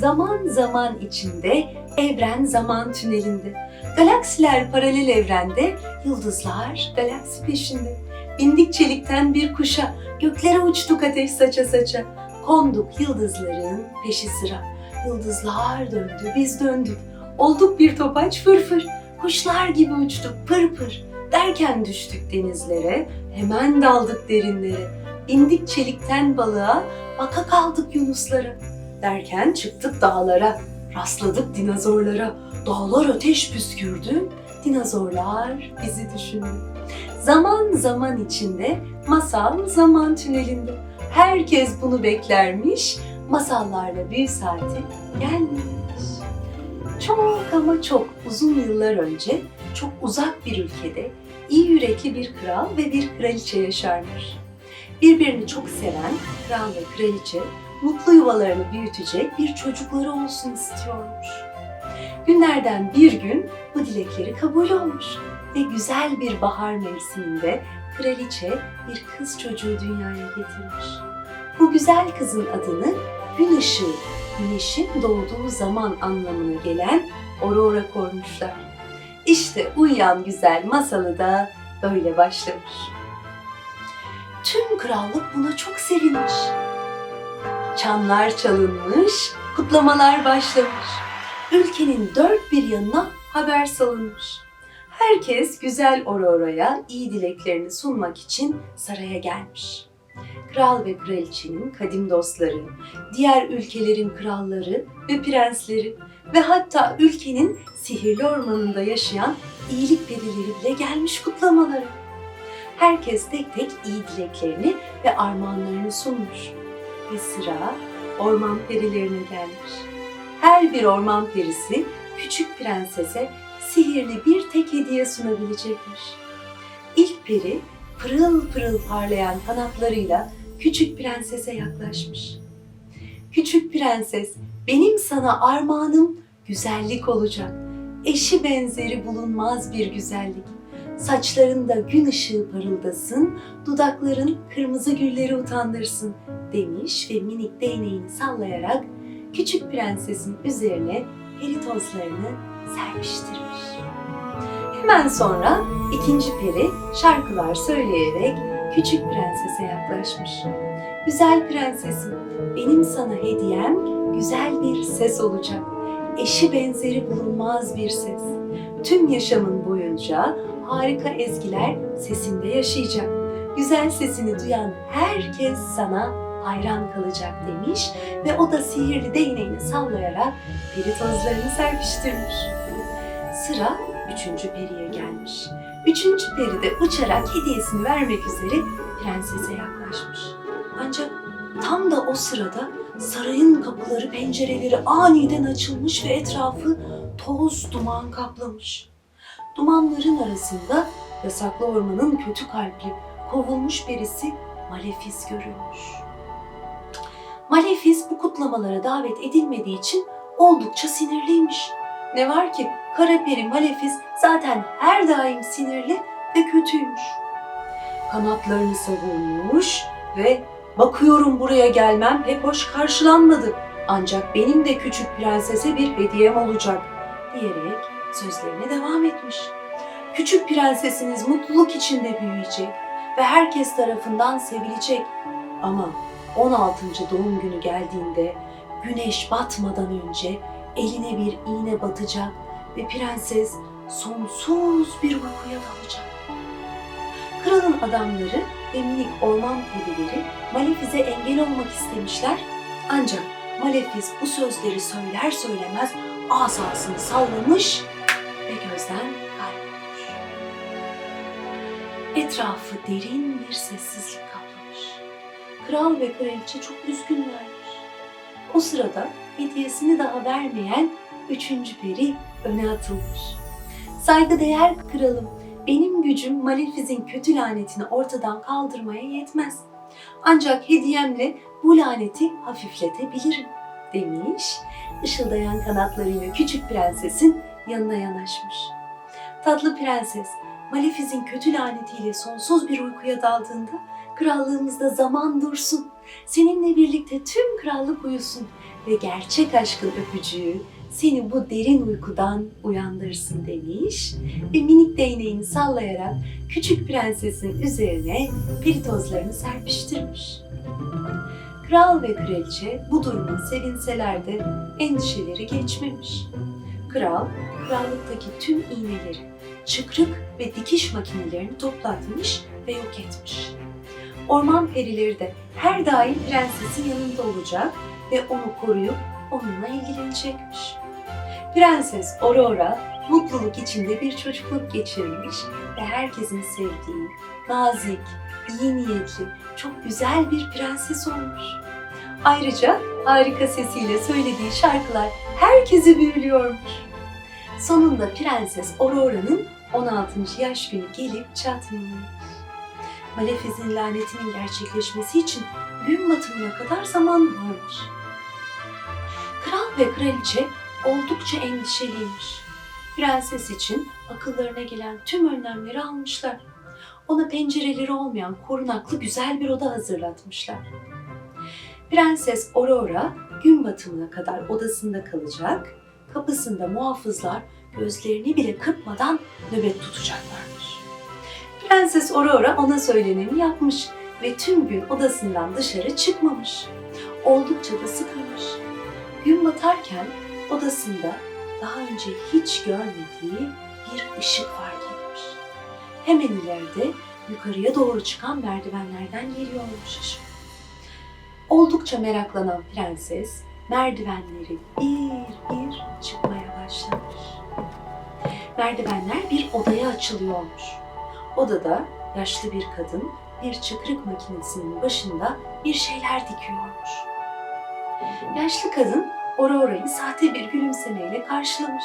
Zaman zaman içinde, evren zaman tünelinde. Galaksiler paralel evrende, yıldızlar galaksi peşinde. Bindik çelikten bir kuşa, göklere uçtuk ateş saça saça. Konduk yıldızların peşi sıra. Yıldızlar döndü, biz döndük. Olduk bir topaç fırfır. Kuşlar gibi uçtuk pır pır. Derken düştük denizlere, hemen daldık derinlere. İndik çelikten balığa, baka kaldık yunuslara. Derken çıktık dağlara, rastladık dinozorlara. Dağlar ateş püskürdü, dinozorlar bizi düşündü. Zaman zaman içinde, masal zaman tünelinde. Herkes bunu beklermiş, masallarla bir saati gelmiş. Çok ama çok uzun yıllar önce, çok uzak bir ülkede iyi yürekli bir kral ve bir kraliçe yaşarmış. Birbirini çok seven kral ve kraliçe mutlu yuvalarını büyütecek bir çocukları olsun istiyormuş. Günlerden bir gün bu dilekleri kabul olmuş ve güzel bir bahar mevsiminde kraliçe bir kız çocuğu dünyaya getirmiş. Bu güzel kızın adını gün ışığı, güneşin doğduğu zaman anlamına gelen Aurora koymuşlar. İşte uyuyan güzel masalı da böyle başlamış. Tüm krallık buna çok sevinmiş. Çanlar çalınmış, kutlamalar başlamış. Ülkenin dört bir yanına haber salınmış. Herkes güzel Aurora'ya iyi dileklerini sunmak için saraya gelmiş. Kral ve kraliçenin kadim dostları, diğer ülkelerin kralları ve prensleri ve hatta ülkenin sihirli ormanında yaşayan iyilik perileri bile gelmiş kutlamalara. Herkes tek tek iyi dileklerini ve armağanlarını sunmuş. Ve sıra orman perilerine gelmiş. Her bir orman perisi küçük prensese sihirli bir tek hediye sunabilecekmiş. İlk peri pırıl pırıl parlayan kanatlarıyla küçük prensese yaklaşmış. Küçük prenses, benim sana armağanım güzellik olacak. Eşi benzeri bulunmaz bir güzellik. Saçlarında gün ışığı parıldasın, dudakların kırmızı gülleri utandırsın demiş ve minik değneğini sallayarak küçük prensesin üzerine peri tozlarını serpiştirmiş. Hemen sonra ikinci peri şarkılar söyleyerek küçük prensese yaklaşmış. Güzel prensesim, benim sana hediyem güzel bir ses olacak. Eşi benzeri bulunmaz bir ses. Tüm yaşamın boyunca harika ezgiler sesinde yaşayacak. Güzel sesini duyan herkes sana hayran kalacak demiş ve o da sihirli değneğini sallayarak peri tozlarını serpiştirmiş. Sıra üçüncü periye gelmiş. Üçüncü peri de uçarak hediyesini vermek üzere prensese yaklaşmış. Ancak tam da o sırada sarayın kapıları, pencereleri aniden açılmış ve etrafı toz duman kaplamış. Dumanların arasında yasaklı ormanın kötü kalpli, kovulmuş perisi Malefis görülmüş. Malefis bu kutlamalara davet edilmediği için oldukça sinirliymiş. Ne var ki kara peri Malefis zaten her daim sinirli ve kötüymüş. Kanatlarını savurmuş ve bakıyorum buraya gelmem pek hoş karşılanmadı. Ancak benim de küçük prensese bir hediyem olacak diyerek sözlerine devam etmiş. Küçük prensesiniz mutluluk içinde büyüyecek ve herkes tarafından sevilecek. Ama 16. doğum günü geldiğinde güneş batmadan önce eline bir iğne batacak ve prenses sonsuz bir uykuya dalacak. Kralın adamları ve minik orman perileri Malefiz'e engel olmak istemişler. Ancak Malefiz bu sözleri söyler söylemez asasını sallamış gözden kaybolmuş. Etrafı derin bir sessizlik kaplamış. Kral ve kraliçe çok üzgünlermiş. O sırada hediyesini daha vermeyen üçüncü peri öne atılmış. Saygıdeğer kralım, benim gücüm Malefiz'in kötü lanetini ortadan kaldırmaya yetmez. Ancak hediyemle bu laneti hafifletebilirim demiş. Işıldayan kanatlarıyla küçük prensesin yanına yanaşmış. Tatlı prenses, Malefiz'in kötü lanetiyle sonsuz bir uykuya daldığında krallığımızda zaman dursun Seninle birlikte tüm krallık uyusun ve gerçek aşkın öpücüğü seni bu derin uykudan uyandırsın demiş ve minik değneğini sallayarak küçük prensesin üzerine peri serpiştirmiş. Kral ve kraliçe bu duruma sevinseler de endişeleri geçmemiş. Kral, krallıktaki tüm iğneleri, çıkrık ve dikiş makinelerini toplatmış ve yok etmiş. Orman perileri de her daim prensesin yanında olacak ve onu koruyup onunla ilgilenecekmiş. Prenses Aurora mutluluk içinde bir çocukluk geçirmiş ve herkesin sevdiği, nazik, iyi niyetli, çok güzel bir prenses olmuş. Ayrıca harika sesiyle söylediği şarkılar herkesi büyülüyormuş. Sonunda Prenses Aurora'nın 16. yaş günü gelip çatmış. Malefiz'in lanetinin gerçekleşmesi için gün batımına kadar zaman varmış. Kral ve kraliçe oldukça endişeliymiş. Prenses için akıllarına gelen tüm önlemleri almışlar. Ona pencereleri olmayan korunaklı güzel bir oda hazırlatmışlar. Prenses Aurora gün batımına kadar odasında kalacak, kapısında muhafızlar gözlerini bile kırpmadan nöbet tutacaklarmış. Prenses Aurora ona söyleneni yapmış ve tüm gün odasından dışarı çıkmamış. Oldukça da sıkılmış. Gün batarken odasında daha önce hiç görmediği bir ışık fark etmiş. Hemen ileride yukarıya doğru çıkan merdivenlerden geliyormuş ışık. Oldukça meraklanan prenses merdivenleri bir bir çıkmaya başlamış. Merdivenler bir odaya açılıyormuş. Odada yaşlı bir kadın bir çıkrık makinesinin başında bir şeyler dikiyormuş. Yaşlı kadın Aurora'yı sahte bir gülümsemeyle karşılamış.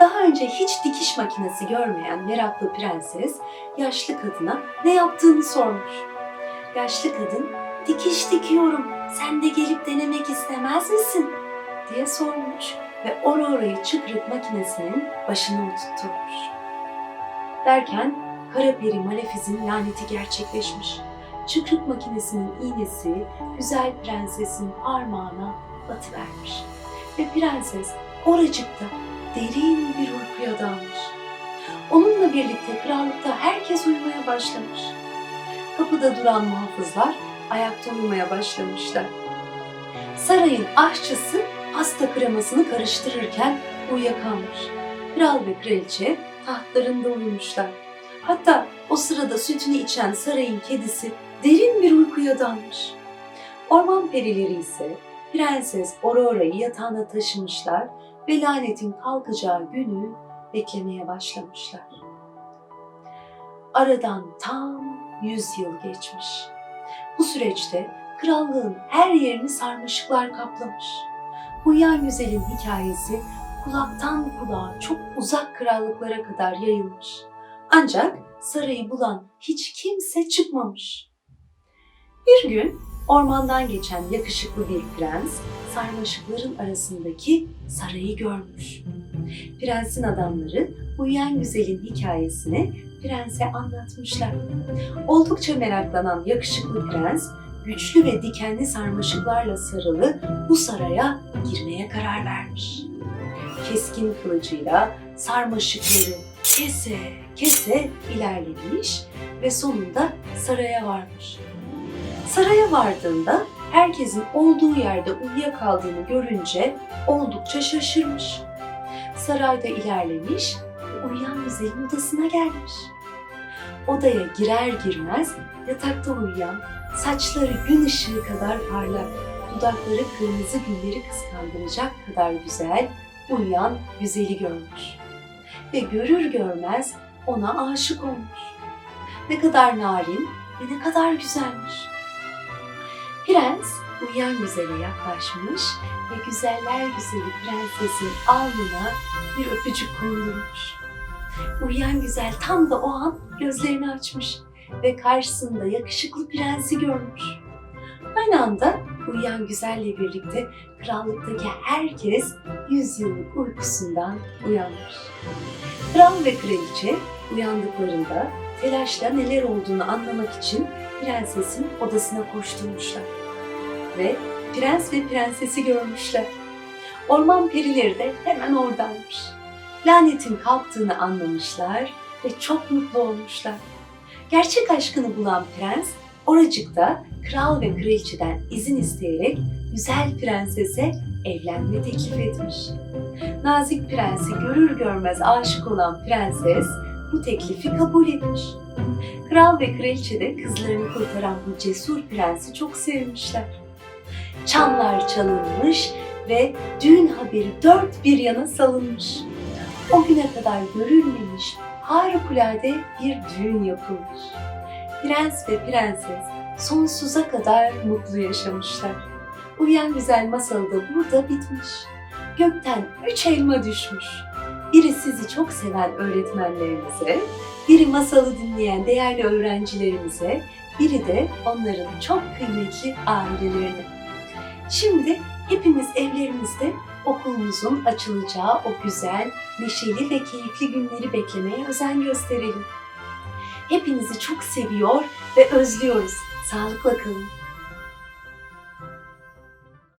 Daha önce hiç dikiş makinesi görmeyen meraklı prenses yaşlı kadına ne yaptığını sormuş. Yaşlı kadın dikiş dikiyorum sen de gelip denemek istemez misin? diye sormuş ve Aurora'yı çıkrık makinesinin başına oturtmuş. Derken kara peri Malefiz'in laneti gerçekleşmiş. Çıkrık makinesinin iğnesi güzel prensesin parmağına batıvermiş. Ve prenses oracıkta derin bir uykuya dalmış. Onunla birlikte krallıkta herkes uyumaya başlamış. Kapıda duran muhafızlar ayakta uyumaya başlamışlar. Sarayın aşçısı pasta kremasını karıştırırken uyuyakalmış. Kral ve kraliçe tahtlarında uyumuşlar. Hatta o sırada sütünü içen sarayın kedisi derin bir uykuya dalmış. Orman perileri ise Prenses Aurora'yı yatağına taşımışlar ve lanetin kalkacağı günü beklemeye başlamışlar. Aradan tam 100 yıl geçmiş. Bu süreçte krallığın her yerini sarmaşıklar kaplamış. Uyuyan güzelin hikayesi kulaktan kulağa çok uzak krallıklara kadar yayılmış. Ancak sarayı bulan hiç kimse çıkmamış. Bir gün ormandan geçen yakışıklı bir prens sarmaşıkların arasındaki sarayı görmüş. Prensin adamları uyuyan güzelin hikayesini prense anlatmışlar. Oldukça meraklanan yakışıklı prens güçlü ve dikenli sarmaşıklarla sarılı bu saraya girmeye karar vermiş. Keskin kılıcıyla sarmaşıkları kese kese ilerlemiş ve sonunda saraya varmış. Saraya vardığında herkesin olduğu yerde uyuyakaldığını görünce oldukça şaşırmış. Sarayda ilerlemiş uyuyan güzelin odasına gelmiş. Odaya girer girmez yatakta uyuyan, saçları gün ışığı kadar parlak, dudakları kırmızı gülleri kıskandıracak kadar güzel, uyuyan güzeli görmüş. Ve görür görmez ona aşık olmuş. Ne kadar narin ve ne kadar güzelmiş. Prens uyuyan güzele yaklaşmış ve güzeller güzeli prensesin alnına bir öpücük kondurmuş. Uyuyan güzel tam da o an gözlerini açmış ve karşısında yakışıklı prensi görmüş. Aynı anda uyuyan güzelle birlikte krallıktaki herkes yüzyıllık uykusundan uyanmış. Kral ve kraliçe uyandıklarında telaşla neler olduğunu anlamak için prensesin odasına koşturmuşlar. ve prens ve prensesi görmüşler. Orman perileri de hemen oradaymış. Lanetin kalktığını anlamışlar ve çok mutlu olmuşlar. Gerçek aşkını bulan prens oracıkta kral ve kraliçeden izin isteyerek güzel prensese evlenme teklif etmiş. Nazik prensi görür görmez aşık olan prenses bu teklifi kabul etmiş. Kral ve kraliçe de kızlarını kurtaran bu cesur prensi çok sevmişler. Çanlar çalınmış ve düğün haberi dört bir yana salınmış. O güne kadar görülmemiş harikulade bir düğün yapılmış. Prens ve prenses sonsuza kadar mutlu yaşamışlar. Uyan güzel masal da burada bitmiş. Gökten üç elma düşmüş. Biri sizi çok seven öğretmenlerimize, biri masalı dinleyen değerli öğrencilerimize, biri de onların çok kıymetli ailelerine. Şimdi hepimiz evlerimizde okulumuzun açılacağı o güzel, neşeli ve keyifli günleri beklemeye özen gösterelim. Hepinizi çok seviyor ve özlüyoruz. Sağlıkla kalın.